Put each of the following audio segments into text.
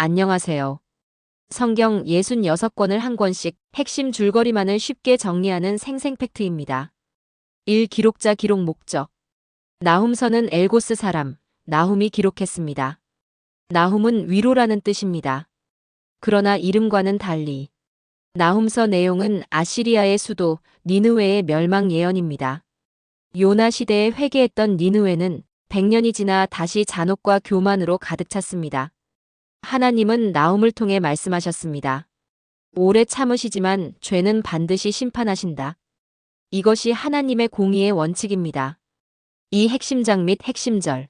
안녕하세요. 성경 66권을 한 권씩 핵심 줄거리만을 쉽게 정리하는 생생 팩트입니다. 1. 기록자 기록 목적. 나훔서는 엘고스 사람, 나훔이 기록했습니다. 나훔은 위로라는 뜻입니다. 그러나 이름과는 달리 나훔서 내용은 아시리아의 수도 니느웨의 멸망 예언입니다. 요나 시대에 회개했던 니느웨는 100년이 지나 다시 잔혹과 교만으로 가득 찼습니다. 하나님은 나움을 통해 말씀하셨습니다. 오래 참으시지만 죄는 반드시 심판하신다. 이것이 하나님의 공의의 원칙입니다. 이 핵심장 및 핵심절.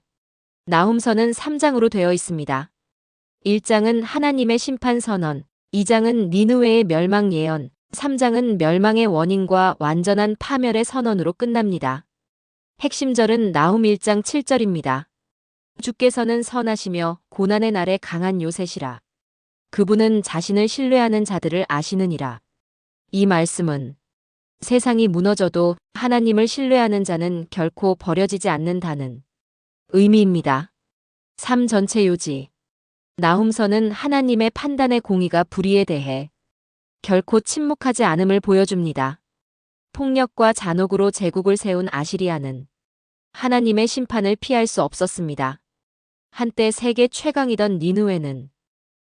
나훔서는 3장으로 되어 있습니다. 1장은 하나님의 심판 선언, 2장은 니느웨의 멸망 예언, 3장은 멸망의 원인과 완전한 파멸의 선언으로 끝납니다. 핵심절은 나훔 1장 7절입니다. 주께서는 선하시며 고난의 날에 강한 요새시라. 그분은 자신을 신뢰하는 자들을 아시느니라. 이 말씀은 세상이 무너져도 하나님을 신뢰하는 자는 결코 버려지지 않는다는 의미입니다. 삶 전체 요지. 나훔서는 하나님의 판단의 공의가 불의에 대해 결코 침묵하지 않음을 보여줍니다. 폭력과 잔혹으로 제국을 세운 아시리아는 하나님의 심판을 피할 수 없었습니다. 한때 세계 최강이던 니누에는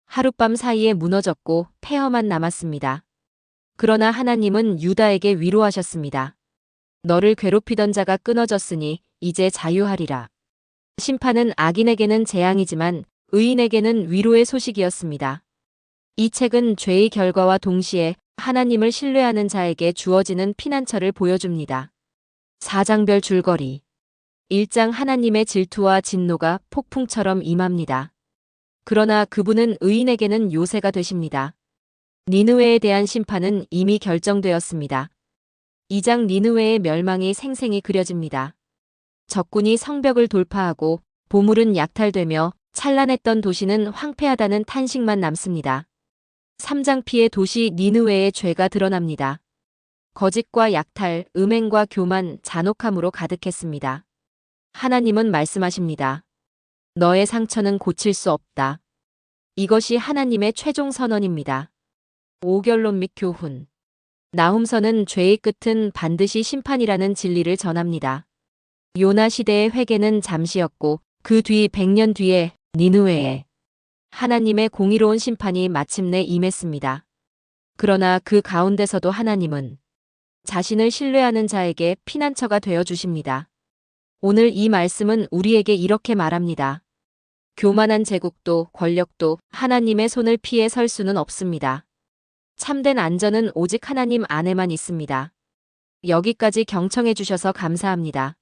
하룻밤 사이에 무너졌고 폐허만 남았습니다. 그러나 하나님은 유다에게 위로하셨습니다. 너를 괴롭히던 자가 끊어졌으니 이제 자유하리라. 심판은 악인에게는 재앙이지만 의인에게는 위로의 소식이었습니다. 이 책은 죄의 결과와 동시에 하나님을 신뢰하는 자에게 주어지는 피난처를 보여줍니다. 사장별 줄거리 1장 하나님의 질투와 진노가 폭풍처럼 임합니다. 그러나 그분은 의인에게는 요새가 되십니다. 니느웨에 대한 심판은 이미 결정되었습니다. 2장 니느웨의 멸망이 생생히 그려집니다. 적군이 성벽을 돌파하고 보물은 약탈되며 찬란했던 도시는 황폐하다는 탄식만 남습니다. 3장 피의 도시 니느웨의 죄가 드러납니다. 거짓과 약탈, 음행과 교만, 잔혹함으로 가득했습니다. 하나님은 말씀하십니다. 너의 상처는 고칠 수 없다. 이것이 하나님의 최종 선언입니다. 오결론 및 교훈. 나훔서는 죄의 끝은 반드시 심판이라는 진리를 전합니다. 요나 시대의 회개는 잠시였고 그 뒤 100년 뒤에 니누웨에 하나님의 공의로운 심판이 마침내 임했습니다. 그러나 그 가운데서도 하나님은 자신을 신뢰하는 자에게 피난처가 되어 주십니다. 오늘 이 말씀은 우리에게 이렇게 말합니다. 교만한 제국도 권력도 하나님의 손을 피해 설 수는 없습니다. 참된 안전은 오직 하나님 안에만 있습니다. 여기까지 경청해 주셔서 감사합니다.